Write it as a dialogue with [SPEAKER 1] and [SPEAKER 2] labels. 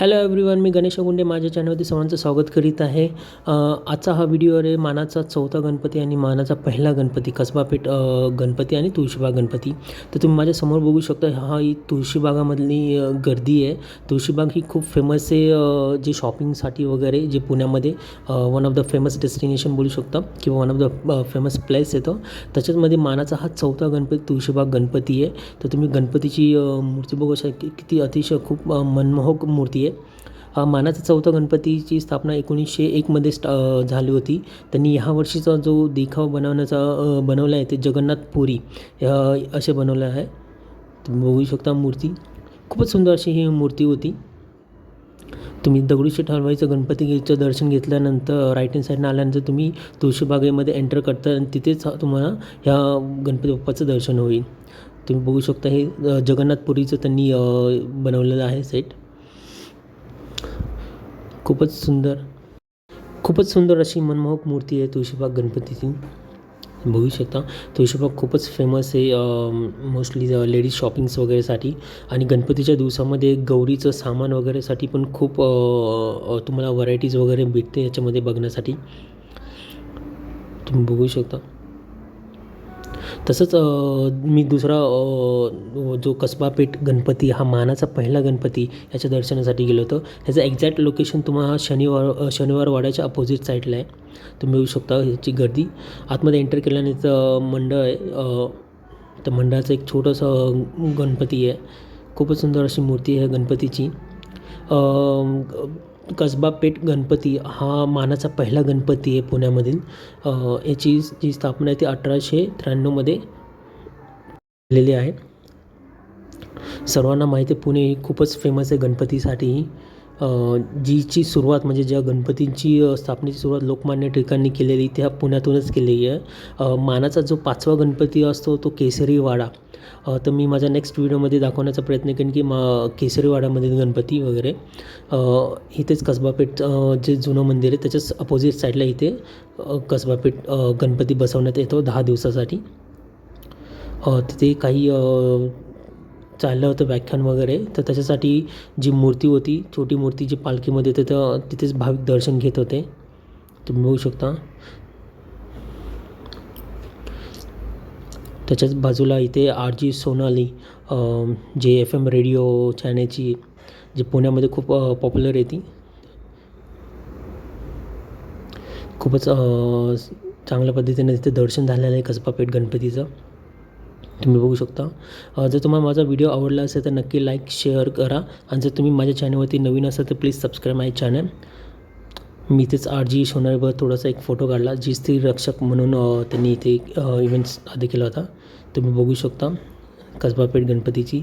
[SPEAKER 1] Hello everyone मी गणेश गुंडे माझ्या चॅनलवरती सर्वांचं स्वागत करीत आहे. आजचा हा व्हिडिओ आहे मानाचा चौथा गणपती आणि मानाचा पहिला गणपती कसबापेठ गणपती आणि तुळशीबाग गणपती. तर तुम्ही माझ्यासमोर बघू शकता हा ही तुळशीबागामधली गर्दी आहे. तुळशीबाग ही खूप फेमस आहे जे शॉपिंगसाठी वगैरे जे पुण्यामध्ये one of the famous destination बोलू शकता किंवा one of the famous place येतो त्याच्यामध्ये मानाचा हा चौथा गणपती तुळशीबाग गणपती आहे. तर तुम्ही गणपतीची मूर्ती बघू शकता की किती अतिशय खूप मनमोहक मूर्ती आहे. हा मानाचा चौथा गणपतीची स्थापना एकोणीसशे एकमध्ये स्टा झाली होती. त्यांनी ह्या वर्षीचा जो देखाव बनवण्याचा बनवला आहे ते जगन्नाथपुरी असे बनवलं आहे. तुम्ही बघू शकता मूर्ती. खूपच सुंदर अशी ही मूर्ती होती. तुम्ही दगडूशेठ हलवाईचं गणपतीचं दर्शन घेतल्यानंतर राईट हँड साईडनं आल्यानंतर तुम्ही तुळशीबागेमध्ये एंटर करता आणि तिथेच तुम्हाला ह्या गणपती बाप्पाचं दर्शन होईल. तुम्ही बघू शकता हे जगन्नाथपुरीचं त्यांनी बनवलेलं आहे सेट खूपच सुंदर खूपच सुंदर अशी मनमोहक मूर्ती आहे तुळशीबाग गणपतीची. बघू शकता तुळशीबाग खूपच फेमस आहे मोस्टली लेडीज शॉपिंग्स वगैरेसाठी आणि गणपतीच्या दिवसामध्ये गौरीचं सामान वगैरेसाठी पण खूप तुम्हाला व्हरायटीज वगैरे भेटते याच्यामध्ये बघण्यासाठी. तुम्ही बघू शकता. तसंच मी दुसरा जो कसबा पेठ गणपती हा मानाचा पहिला गणपती याच्या दर्शनासाठी गेलो होतो. ह्याचं एक्झॅक्ट लोकेशन तुम्हाला शनिवार शनिवार वाड्याच्या अपोजिट साईडला आहे. तुम्ही येऊ शकता ह्याची गर्दी. आतमध्ये एंटर केल्याने तर मंडळ आहे त्या मंडळाचं एक छोटंसं गणपती आहे. खूपच सुंदर अशी मूर्ती आहे गणपतीची. कसबा पेठ गणपती हा मानाचा पहिला गणपती आहे पुण्यामधील. याची जी स्थापना आहे ती अठराशे त्र्याण्णवमध्ये झालेली आहे. सर्वांना माहिती आहे पुणे खूपच फेमस आहे गणपतीसाठी. जीची सुरुवात म्हणजे ज्या गणपतींची स्थापनेची सुरुवात लोकमान्य टिळकांनी केलेली त्या पुण्यातूनच केलेली आहे. मानाचा जो पाचवा गणपती असतो तो केसरीवाडा. तर मी माझ्या नेक्स्ट व्हिडिओमध्ये दाखवण्याचा प्रयत्न करेन की मा केसरीवाड्यामधील गणपती वगैरे इथेच कसबापेठ जे जुनं मंदिर आहे त्याच्याच अपोजिट साईडला इथे कसबापेठ गणपती बसवण्यात येतो दहा दिवसासाठी. तिथे काही चाललं होतं व्याख्यान वगैरे तर त्याच्यासाठी जी मूर्ती होती छोटी मूर्ती जी पालखीमध्ये तिथं तिथेच भाविक दर्शन घेत होते. तुम्ही बघू शकता. त्याच्याच बाजूला इथे आर जी सोनाली जे एफ एम रेडिओ चॅनेलची जी पुण्यामध्ये खूप पॉप्युलर आहे ती. खूपच चांगल्या पद्धतीने तिथे दर्शन झालेलं आहे कसबापेठ गणपतीचं. तुम्ही बघू शकता. जर तुम्हाला माझा व्हिडिओ आवडला असेल तर नक्की लाईक शेअर करा. आणि जर तुम्ही माझ्या चॅनलवरती नवीन असाल तर प्लीज सबस्क्राईब माय चॅनल. मी इथेच आर जी सोनारीवर थोडासा एक फोटो काढला जी स्त्री रक्षक म्हणून त्यांनी इथे इव्हेंट्स आधी केला होता. तुम्ही बघू शकता कसबा पेठ गणपतीची.